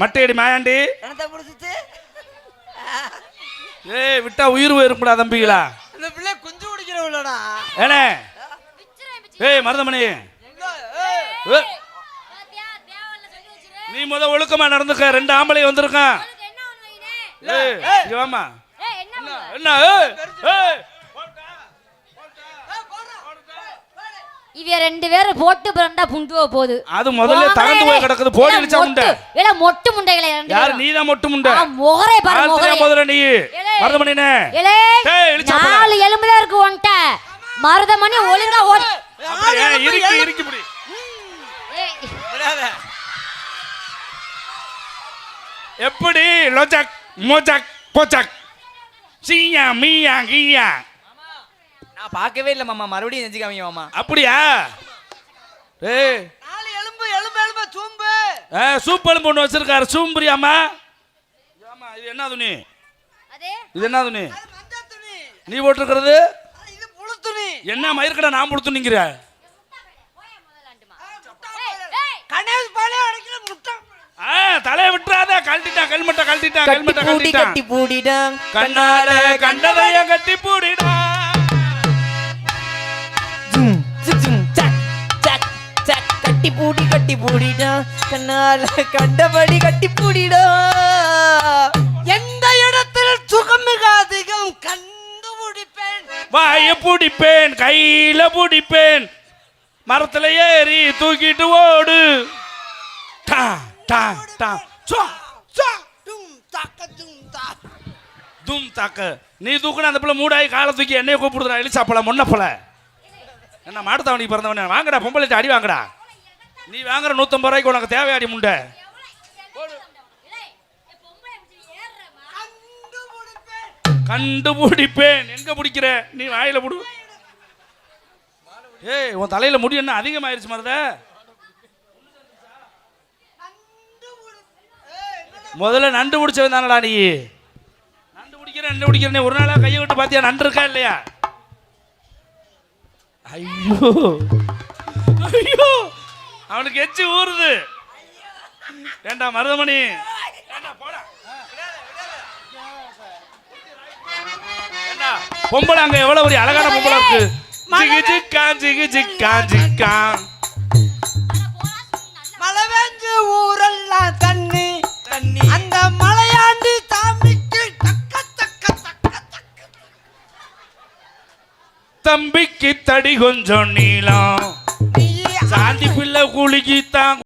மட்டையடி மாயாண்டி. ஏய் விட்டா உயிர் போயிருக்கூடா தம்பிகளா. இந்த பிள்ளை குஞ்சு குடிக்கிறவளடா. ஏனே ஏய் மருதமணி. நீ முத ஒழுக்கமா நடந்துக்க ரெண்டு ஆம்பளை வந்திருக்கான். ஏய் என்ன ஏய் ஏய் இவ ரெண்டு பேரும் போட்டு பிரண்டா புண்டுவ போகுது. அது முதல்ல தகந்து போய் கிடக்குது போடி அடிச்சா முண்டை. இல்ல மொட்டு முண்டைகளை ரெண்டு யாரு. நீ தான் மொட்டு முண்டை? முகரே பாரு முகரே. முதல்ல நீ. ஏலே. மருதமணினே ஏலே. நாலு எலும்பு தான் இருக்கு உன்கிட்ட. மருதமணி ஒழுங்கா ஓடு முடி ஏய், விடாத. எப்படி? லொஜக் மோஜக் போச்சக் சீயா மீயா கீயா. நான் பார்க்கவே இல்லை மாமா. மறுபடியும் செஞ்சு காமிங்க மாமா. அப்படியா? ஏய். நாலு எலும்பு எலும்பு எலும்பு சூம்பு. ஏ சூப் எலும்பு ஒன்று வச்சிருக்காரு. சூம்புரியாமா ஆமா இது என்ன துணி? அதே? இது என்ன துணி? நீ போட்டிருக்கிறது? இது புழு துணி. என்ன மயிர்கடை நான் கொடுத்து நிக்கிற கணேஷ் பாலே அடைக்கிற முட்டை ஆ தலையை விட்டுறாத. கழட்டிட்டான் கல்மட்டை கழட்டிட்டான் கல்மட்டை கழட்டிட்டான் கட்டி பூடிடம் கண்ணால கண்டதைய கட்டி பூடிடா. கண்ணால கண்டபடி கட்டி பூடிடம் எந்த இடத்தில் சுகம் மிக அதிகம் கண்டுபிடிப்பேன் வாய பிடிப்பேன் கையில பிடிப்பேன். மரத்துல ஏறி தூக்கிட்டு ஓடு. டா டா டா. சோ சோ. டும் தாக்க டும் தா. தும் தாக்க. நீ தூக்குன அந்த பிள்ளை மூடாய் காலை தூக்கி என்னைய கூப்பிடுறா எலிச்சாப்பழ முன்னப்பழ என்ன மாட்டுத்தாவணிக்கு பிறந்தவனே வாங்கடா பொம்பளை அடி வாங்கடா. நீ வாங்குற நூத்தம்பது ரூபாய்க்கு உனக்கு தேவையாடி முண்டை. கண்டுபிடிப்பேன். எங்க பிடிக்கிற? நீ வாயில புடு. ஏய் உன் தலையில முடி என்ன அதிகமாயிருச்சு மருத? முதல்ல நண்டு பிடிச்சவன் தானடா நீ. நண்டு பிடிக்கிற நண்டு பிடிக்கிற நீ ஒரு நாளா கையை விட்டு பாத்தியா? நண்டு இருக்கா இல்லையா? ஐயோ. ஐயோ. அவனுக்கு எச்சி ஊறுது. ஏண்டா மருதமணி? பொம்பளை அங்க எவ்வளவு ஒரு அழகான பொம்பளை இருக்கு? ஜிகி ஜிக்கா ஜிகி ஜிக்கா ஜிக்கா மழை பெஞ்சு ஊரெல்லாம் தண்ணி. தண்ணி. அந்த மலையாண்டி சாமிக்கு தக்க தக்க தக்க தக்க. தம்பிக்கு தடி கொஞ்சம் நீளம். சாந்தி பிள்ளை குலுக்கித்தான்